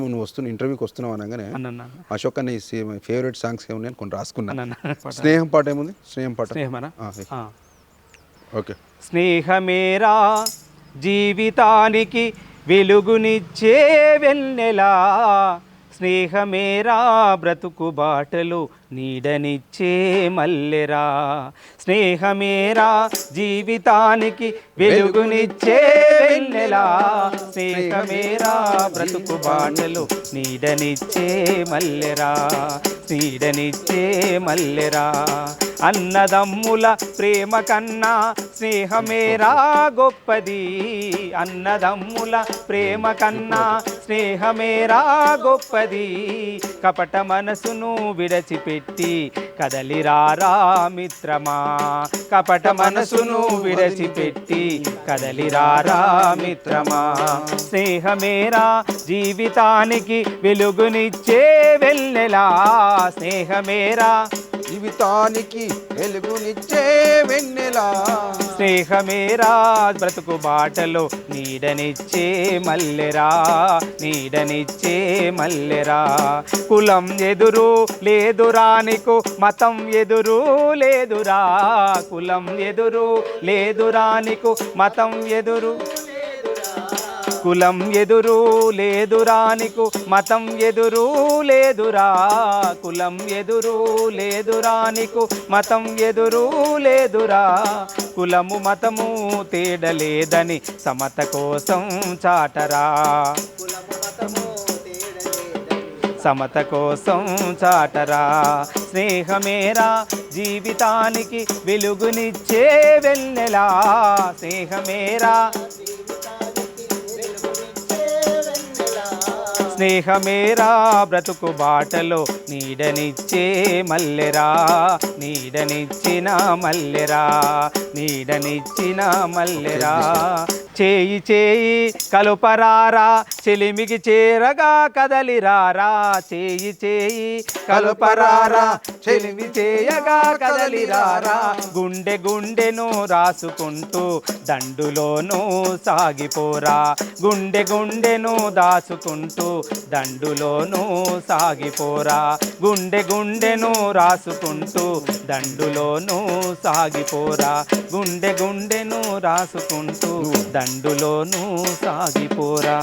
నువ్వు వస్తున్న ఇంటర్వ్యూకి వస్తున్నావు అనగానే అశోక్ అన్న ఫేవరెట్ సాంగ్స్ ఏమున్నాయని కొన్ని రాసుకున్నా. స్నేహం పాట ఏముంది? స్నేహం పాట. ఓకే. స్నేహమేరా జీవితానికి వెలుగునిచ్చే వెన్నెలా? స్నేహమేరా బ్రతుకు బాటలు నీడనిచ్చే మల్లెరా స్నేహమేరా జీవితానికి వెలుగునిచ్చే వెన్నెలా. స్నేహమేరా బ్రతుకు బాణలు నీడనిచ్చే మల్లెరా నీడనిచ్చే మల్లెరా. అన్నదమ్ముల ప్రేమ కన్నా స్నేహమేరా గొప్పది. అన్నదమ్ముల ప్రేమ కన్నా స్నేహమేరా గొప్పది. కపట మనసును విడచిపెట్టి కదలిరారా మిత్రమా. కపట మనసును విడిచిపెట్టి కదలిరారా మిత్రమా. స్నేహమేరా జీవితానికి వెలుగునిచ్చే వెళ్ళెలా స్నేహమేరా జీవితానికి వెలుగునిచ్చే వెన్నెలా. స్నేహమేరా బ్రతుకు బాటలో నీడనిచ్చే మల్లెరా నీడనిచ్చే మల్లెరా. కులం ఎదురు లేదురా నీకు మతం ఎదురు లేదురా కులం ఎదురు లేదురా నీకు మతం ఎదురు కులం ఎదురు లేదురా నీకు మతం ఎదురు లేదురా. కులం ఎదురు లేదురా నీకు మతం ఎదురు లేదురా. కులము మతము తేడలేదని సమత కోసం చాటరా. సమత కోసం చాటరా. స్నేహమేరా జీవితానికి వెలుగునిచ్చే వెన్నెలా. స్నేహమేరా స్నేహమేరా బ్రతుకు బాటలో నీడనిచ్చే మల్లెరా నీడనిచ్చిన మల్లెరా నీడనిచ్చిన మల్లెరా. చేయి చేయి కలుపరారా చెలిమికి చేరగా కదలిరారా చేయి చేయి కలుపరారా. చెలిమి చేయగా కదలిరారా గుండె గుండెను రాసుకుంటూ దండులోనూ సాగిపోరా. గుండె గుండెను దాచుకుంటూ దండులోనూ సాగిపోరా. గుండె గుండెను రాసుకుంటూ దండులోనూ సాగిపోరా. గుండె గుండెను రాసుకుంటూ దండులోనూ సాగిపోరా.